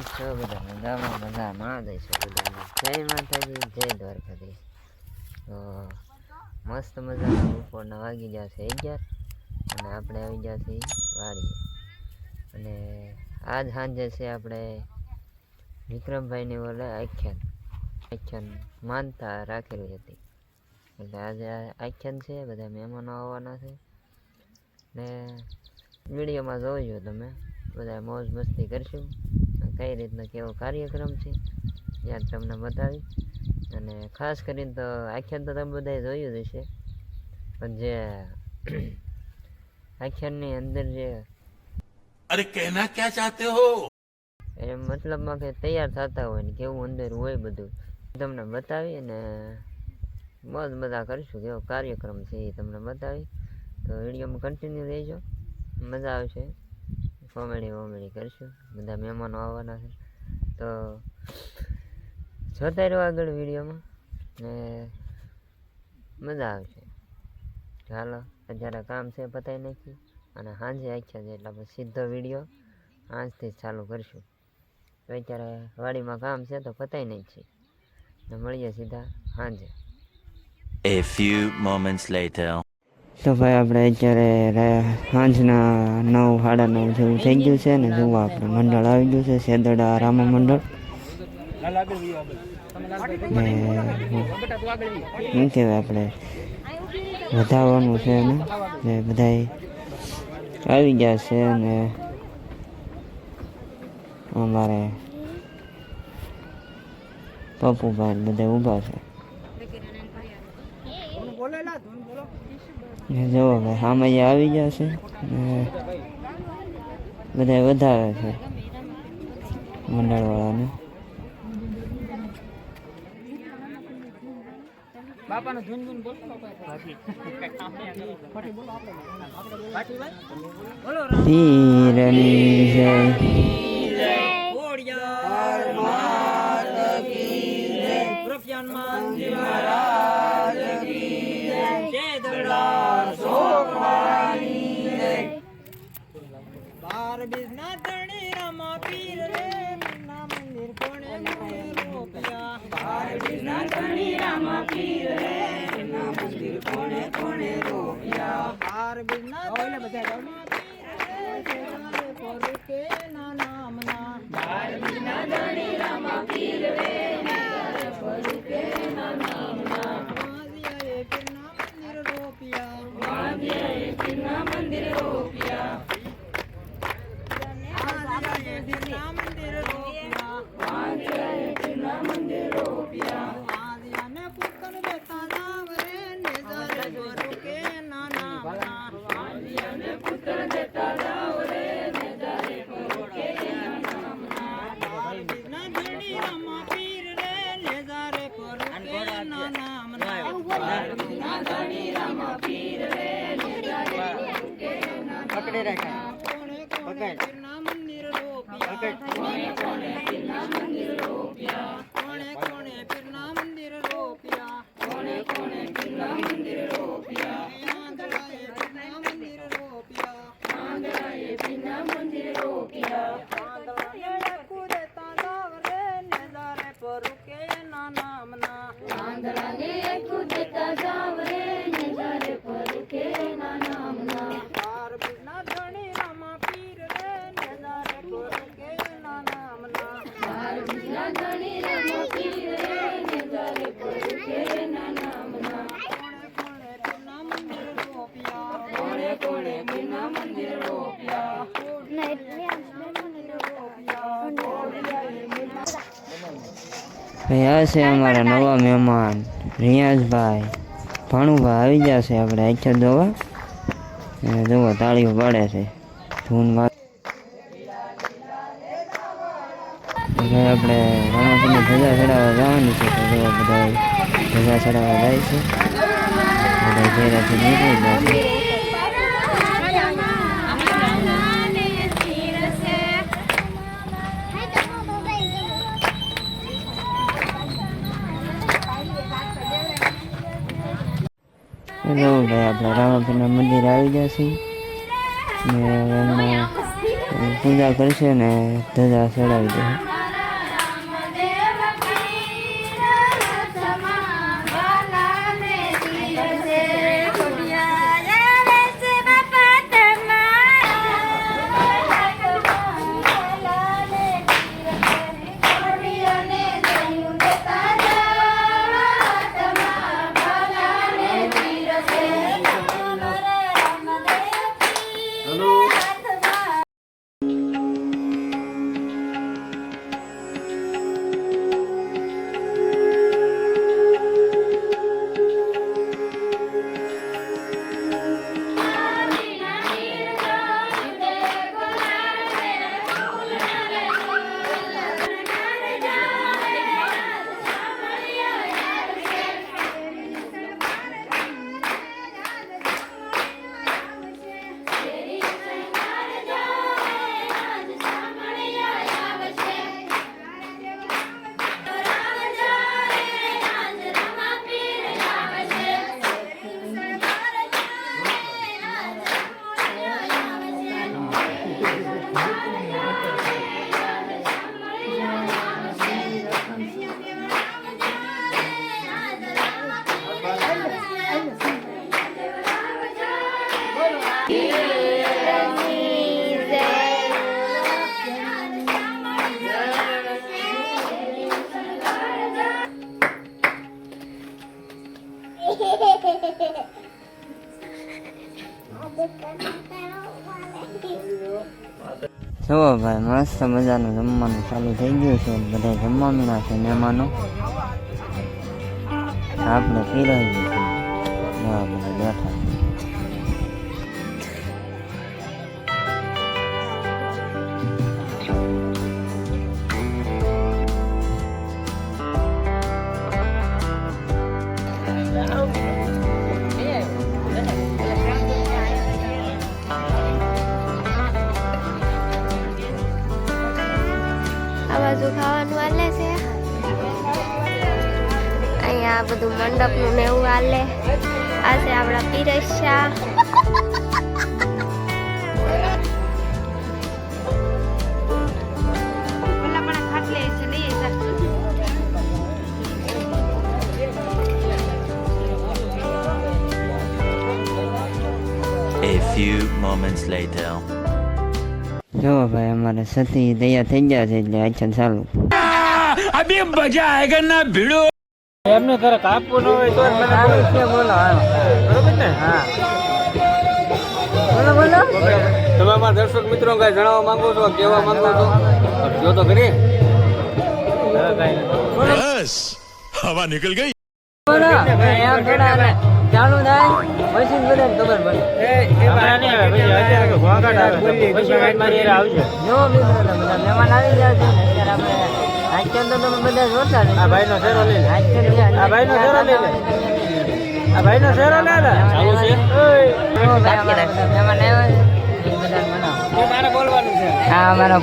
કેમ બધા મજામાં મજા માં દઈશું બધાને જય માતાજી જય દ્વારકાધીશ તો મસ્ત મજાના ઉપરના વાગી ગયા છે અગિયાર અને આપણે આવી ગયા છીએ વાડીએ અને આજ સાંજે છે આપણે વિક્રમભાઈની ઓલે આખ્યાન આખ્યાન માનતા રાખેલી હતી એટલે આજે આખ્યાન છે બધા મહેમાનો આવવાના છે ને વિડીયોમાં જોજો તમે બધા મોજ મસ્તી કરશું. કઈ રીતનો કેવો કાર્યક્રમ છે યાદ તમને બતાવી અને ખાસ કરીને તો આખ્યાન તો તમે બધાએ જોયું જ હશે. પણ જે આખ્યાનની અંદર જે અરે કહેના ક્યાં ચાહતે હો? એ મતલબમાં કે તૈયાર થતા હોય ને કેવું અંદર હોય બધું. તમને બતાવી અને મોજ મજા કરીશું કેવો કાર્યક્રમ છે એ તમને બતાવી. તો વિડીયોમાં કન્ટિન્યુ રહેજો. મજા આવશે. કોમેડી વોમેડી કરીશું. બધા મહેમાનો આવવાના છે. તો જોતા રહ્યો આગળ વિડીયોમાં ને મજા આવશે. ચાલો અત્યારે કામ છે પતાવી નાખ્યું અને સાંજે આખ્યા છે, એટલે સીધો વીડિયો આજથી ચાલુ કરીશું. અત્યારે વાડીમાં કામ છે, તો પતાવી નાખીએ. ને મળીએ સીધા સાંજે A few moments later. તો ભાઈ આપણે અત્યારે સાંજના નવ, સાડા નવ જેવું થઈ ગયું છે ને જોવા આપણે મંડળ આવી ગયું છે સેદડા રામા મંડળ. ને શું કહેવાય આપણે વધારવાનું છે એને ને બધાય આવી ગયા છે ને અમારે પપ્પુભાઈ ને બધા ઊભા છે. જુઓ ભાઈ સામે આવી ગયા છે બધા વધારે છે મંડળવાળાને. પીરની જય. બાર મંદિર રોપ્યા કોણે કોણે પીરના મંદિર રોપ્યા? કોણે કોણે પીરના મંદિર રોપ્યા? આ છે અમારા નવા મહેમાન, રિયાઝભાઈ. ભાણુભાઈ આવી જશે આપણે આખ્યા જોવા. જોવા, તાળીઓ પાડે છે. ધૂન ધજા ચડાવવા જવાની છે તો જોવા બધા ધજા ચડાવવા જાય છે. બધા ઘેરાથી નીકળી જાય છે. મંદિર આવી જશે ને હમણાં પૂજા કરશે ને ધજા ચડાવી દેશે. મસ્ત મજાનું જમવાનું ચાલુ થઈ ગયું છે, બધા જમવાનું છે મહેમાનો. આપણે પીરાઈ ગયું છે. બધા બેઠા arkadaşlar. A few moments later. જો ભાઈ અમારે સતી દયા થઈ ગયા છે એટલે અચ્છા ચાલુ અભી મજા આયગા ના ભીડો એમને જરાક આપવું ન હોય તો બોલો. બોલો તમે અમારા દર્શક મિત્રો કઈ જણાવવા માંગો છો કેવા માંગો છો? જો તો કરી બસ હવા નીકળ ગઈ. બોલો. એમ કેડા ચાલુ થાય પછી બધા ખબર પડે. એ બાને ભાઈ અત્યારે મહેમાન આવી જાય આજકાલ જોતા આ ભાઈનો શેરો લઈ લે. આ ભાઈનો છે? હા મારો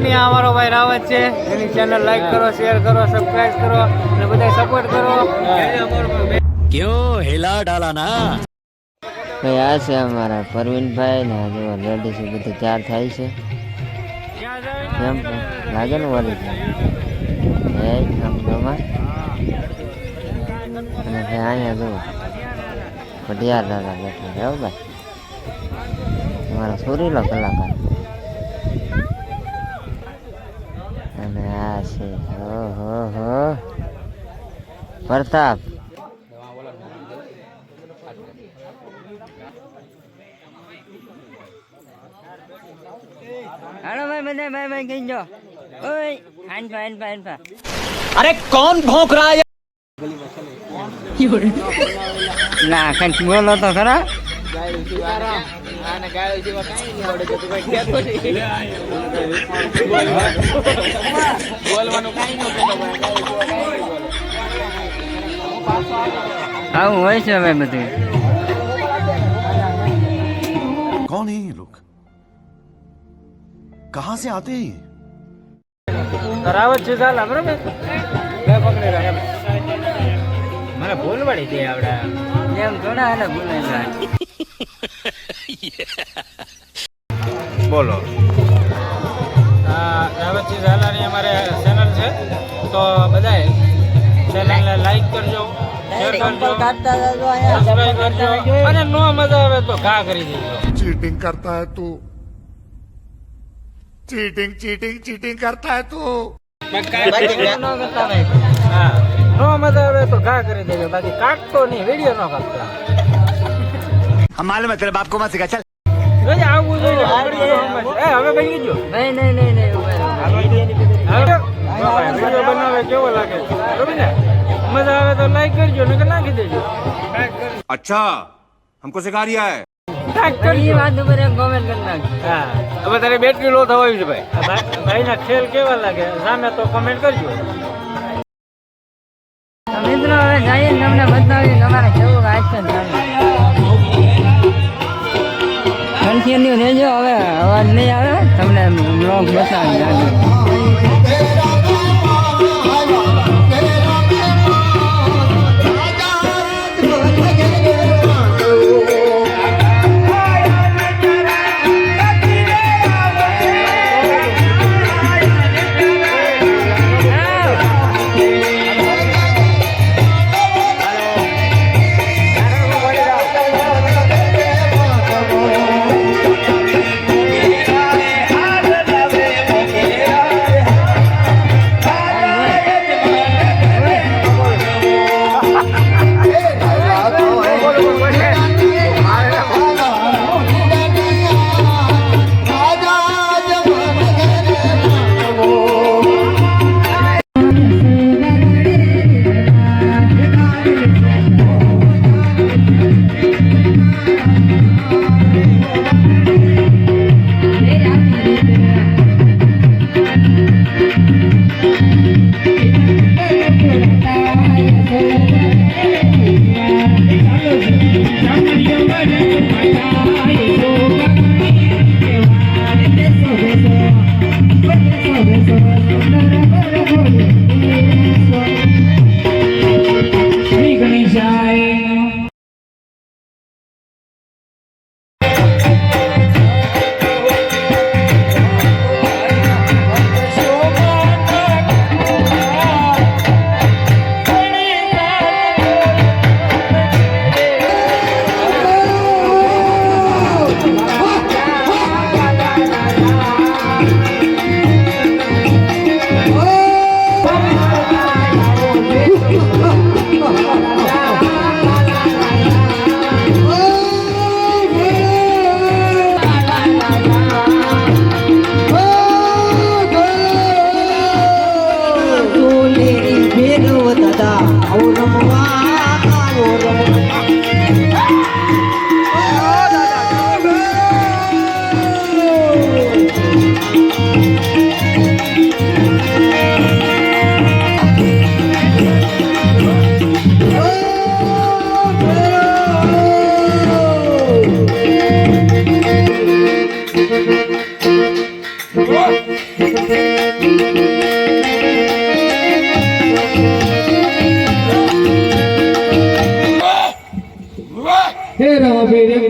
નહીં અમારો ભાઈ રાવત છે. એની ચેનલ લાઈક કરો શેર કરો સબસ્ક્રાઇબ કરો અને બધા સપોર્ટ કરો. ક્યો હેલા ડાલાના ભાઈ, આ છે અમારા પરવીનભાઈ ને હજુ જો લેડીઝ બધું ચાર થાય છે. કેમ લાગે ને વાલી છે એ સમજોમાં અને ભાઈ, અહીંયા જુઓ પટિયાર દાદા બેઠા છે ભાઈ. અમારા સુરીલો કલાકાર. અને આ છે હો હો હો. પ્રતાપ. ભાઈ ભાઈ ભાઈ કઈ જો. ઓય આન પા આન અરે કોણ ભોંક રહા ના કંઈક બોલો તો ખરા. આવું હોય છે હવે બધું. कहां से आते हैं ये તો રાવત છે ચાલ બરોબર બે પકડી રાખ એમ એને ભૂલવાડી દે આવડે એમ થોડા એને ભૂલાઈ જાય બોલો રાવતજી ઝાલાની અમારે ચેનલ છે તો બધાએ ચેનલને લાઈક કરજો શેર કરજો સબસ્ક્રાઇબ કરજો અને નો મજા આવે તો ઘા કરી દેજો चीटिंग करता है तू चीटिंग चीटिंग चीटिंग करता है तू ન કરતા ભાઈ હા નો મજા આવે તો ઘા કરી દેજો બાકી કાટતો નહીં વિડીયો નો કાપતા हम मालूम है तेरे बाप को मत सिखा चल ભાઈ આવું જોઈએ એ હવે બની ગયો નહીં નહીં નહીં નહીં ઉભા રહો. હવે વિડીયો બનાવે કેવો લાગે છે બરોબર ને મજા આવે તો લાઈક કરજો નકર નાખી દેજો अच्छा हमको सिखा रिया है એ વાત ઉપર એક કોમેન્ટ કરી હા. હવે તારે બેટરી લો થવાયું છે ભાઈ. ભાઈ ના ખેલ કેવા લાગે? સામે તો કોમેન્ટ કરજો. મિત્રો હવે જઈએ ને તમને બતાવીએ તમારે અમારે કેવું વાત છે કન્ટિન્યુ રહેજો હવે અવાજ નહીં આવે. તમને બ્લોગ બતાવી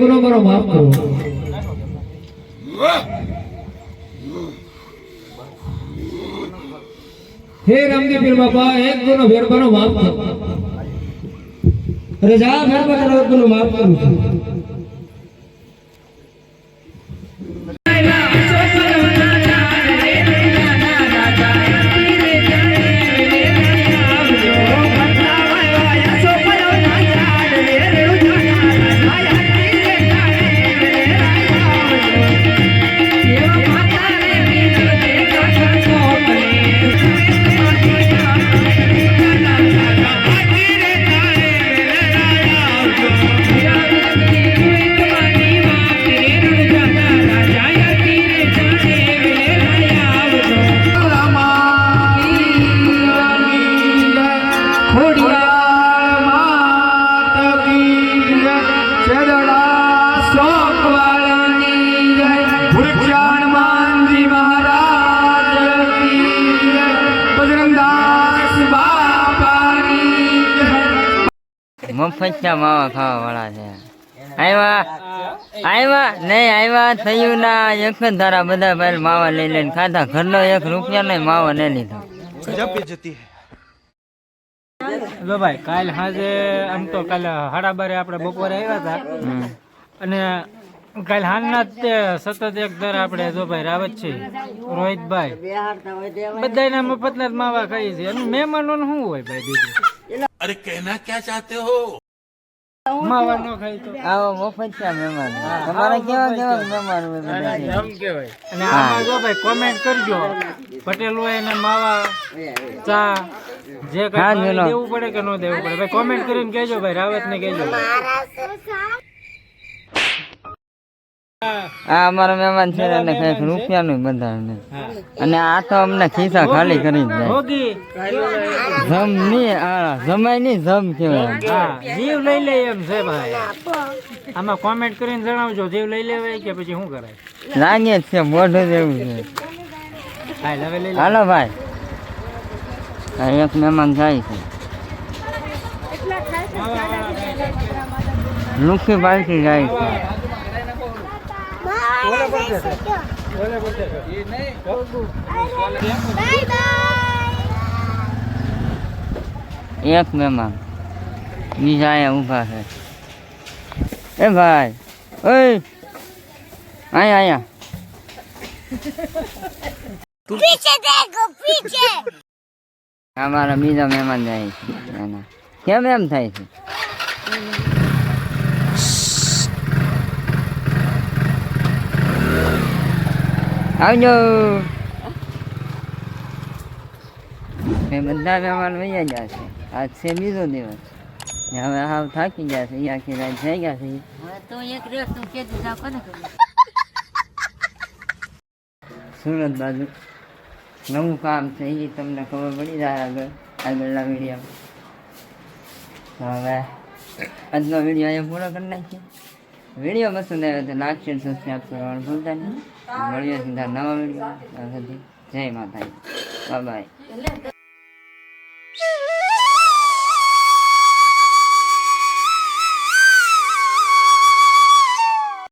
ગુનો મારો માફ કરો. હે રામજી પીર બાપા, એક ગુનો ફેરવાનો માફ કરો. અરે જા ફેરવા કરો એક ગુનો માફ કરું છું. મફતિયા માવા ખાવા વાળા છે. આવ્યા આવ્યા નહીં આવ્યા થયું ના એક જ ધારા બધા માવા લઈ લઈને ખાધા. ઘરનો એક રૂપિયા નહીં માવા લઈ લીધો. જતી જો ભાઈ, કાલ હાજે આમ તો કાલે હડાબારે આપણે બપોરે આવ્યા હતા. અને કાલ હાલના જ સતત એક દર આપણે જો ભાઈ રાવત છે, રોહિતભાઈ બધાના મફતના જ માવા ખાઈ છે અને મહેમાનો શું હોય ભાઈ બીજું? અરે કહેના ક્યાં ચાહતે હો? આવો મફતના મહેમાન. તમારે કેવા કેવા મહેમાન હોય બધા? અને આમાં જો ભાઈ કોમેન્ટ કરજો. પટેલ હોય એને માવા ચા જે કઈ દેવું પડે કે ન દેવું પડે. ભાઈ કોમેન્ટ કરીને કહેજો ભાઈ રાવત ને કહેજો આ અમારા મહેમાન છે એને કંઈક રૂપિયાનું નહીં અને આ તો અમને ખિસ્સા ખાલી કરી જાય. જમની આ જમાયની જમ કેવાય જીવ લઈ લે એમ છે ભાઈ. આમાં કોમેન્ટ કરીને જણાવજો જીવ લઈ લેવાય કે પછી શું કરાય? જાણીએ છે મોઢું જેવું છે. હાલો ભાઈ. એક મહેમાન જાય છે. લુખી બાલકી જાય છે. એક મહેમાન બીજા અહીંયા ઊભા છે. એ ભાઈ ઓય. અહીંયા અહીંયા અમારા બીજા મહેમાન જાય છે. એના. કેમ એમ થાય છે? આવજો મેં બધા મહેમાન વૈયા ગયા છે. આજ છે બીજો દિવસ. ને હવે હાવ થાકી ગયા છે. આખી રાત થઈ ગયા છે સુરત બાજુ. નવું કામ છે એ તમને ખબર પડી જાય આગળ. આગળના વીડિયો હવે આજનો વીડિયો અહીંયા પૂરો કરી નાખીએ. વીડિયો પસંદ આવ્યો તો લાઈક શેર સબસ્ક્રાઈબ કરવાનું ભૂલતા નહીં મળીએ સીધા નવા વીડિયો જય માતાજી. બાય.